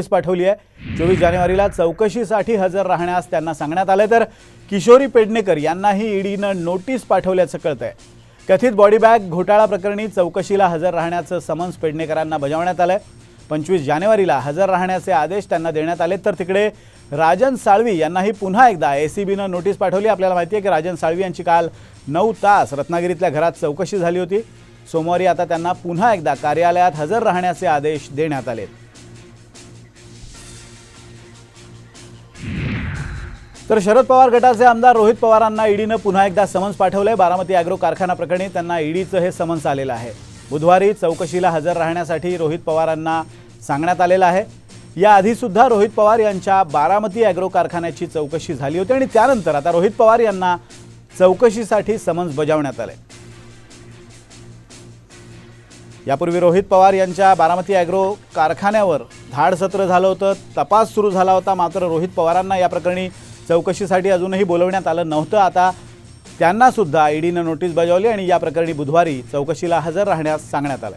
Notice पाठवली आहे. चोवीस जानेवारीला चौकशीसाठी हजर राहण्यास त्यांना सांगण्यात आलं तर किशोरी पेडणेकर यांनाही ईडीनं नोटीस पाठवल्याचं कळत आहे कथित बॉडी बॅग घोटाळा प्रकरणी चौकशीला हजर राहण्याचं समन्स पेडणेकरांना बजावण्यात आलंय. पंचवीस जानेवारीला हजर राहण्याचे आदेश त्यांना देण्यात आले तर तिकडे राजन साळवी यांनाही पुन्हा एकदा ए सी बीनं नोटीस पाठवली. आपल्याला माहिती आहे की राजन साळवी यांची काल नऊ तास रत्नागिरीतल्या घरात चौकशी झाली होती. सोमवारी आता त्यांना पुन्हा एकदा कार्यालयात हजर राहण्याचे आदेश देण्यात आले तर शरद पवार गटाचे आमदार रोहित पवारांना ईडीनं पुन्हा एकदा समन्स पाठवलंय. बारामती अॅग्रो कारखाना प्रकरणी त्यांना ईडीचं हे समन्स आलेलं आहे. बुधवारी चौकशीला हजर राहण्यासाठी रोहित पवारांना सांगण्यात आलेलं आहे. याआधीसुद्धा रोहित पवार यांच्या बारामती अॅग्रो कारखान्याची चौकशी झाली होती आणि त्यानंतर आता रोहित पवार यांना चौकशीसाठी समन्स बजावण्यात आले यापूर्वी रोहित पवार यांच्या बारामती अॅग्रो कारखान्यावर धाडसत्र झालं होतं तपास सुरू झाला होता मात्र रोहित पवारांना या प्रकरणी चौकशीसाठी अजूनही बोलवण्यात आलं नव्हतं. आता त्यांनासुद्धा ईडीनं नोटीस बजावली आणि या प्रकरणी बुधवारी चौकशीला हजर राहण्यास सांगण्यात आलं